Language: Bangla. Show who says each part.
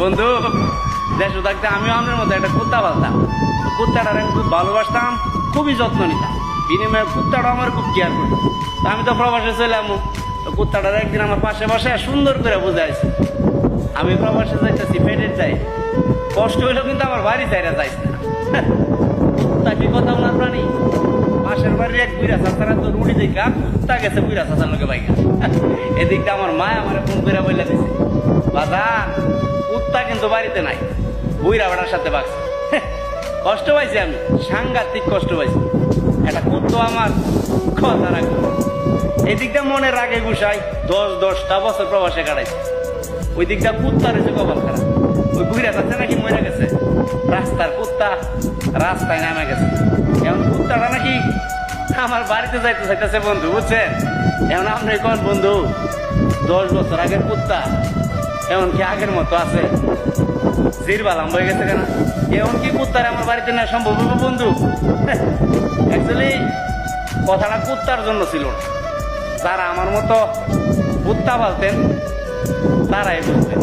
Speaker 1: বন্ধু, দেশ থাকতে আমিও আপনার মতো একটা কুত্তা পালতাম। কুত্তাটার আমি খুব ভালোবাসতাম, খুবই যত্ন নিতাম। বিনিময়ে কুত্তাটা আমার খুব কেয়ার করতো। তো আমি তো প্রবাসে চলে আমু তো কুত্তাটার একদিন আমার পাশে বসে সুন্দর করে বুঝাইছে আমি প্রবাসে যাইতেছি, পেটের যাই কষ্ট হইলেও কিন্তু আমার বাড়ি চাইরা যাইছে না। কুত্তা কি কথা ওনার প্রাণী? পাশের বাড়ির এক বুড়া চাচারা তো রুটি দেখা, কুত্তা গেছে বুড়া চাচার লোকে বাইকা এদিকটা আমার মা আমার ফোন করে বলে দিছে। বাবা, কুত্তা কিন্তু বাড়িতে নাই। বুড়া বেড়ার সাথে বাগছে কষ্ট পাইছি আমি, সাংঘাতিক কষ্ট পাইছি। একটা কুত্তো আমার, কথা রাখবে। এদিকটা মনে রাগে গুসাই, দশ দশটা বছর প্রবাসে কাটাইছে। ওই দিকটা কুত্তা রয়েছে কপাল খারাপ। ওই বুড়া চাচা নাকি মরে গেছে? রাস্তার কুত্তা রাস্তায় নামে গেছে। এমন কুত্তাটা নাকি আমার বাড়িতে যাইতে চাইতেছে বন্ধু, বুঝছেন? এমন আপনি কোন বন্ধু? দশ বছর আগের কুত্তা। এমন কি আগের মতো আছে? জিরবালাম হয়ে গেছে কেন? এমনকি কুত্তার আমার বাড়িতে না সম্ভব হবে বন্ধু? অ্যাকচুয়ালি কথাটা কুত্তার জন্য ছিল যারা আমার মতো কুত্তা পালতেন, তারাই বুঝতেন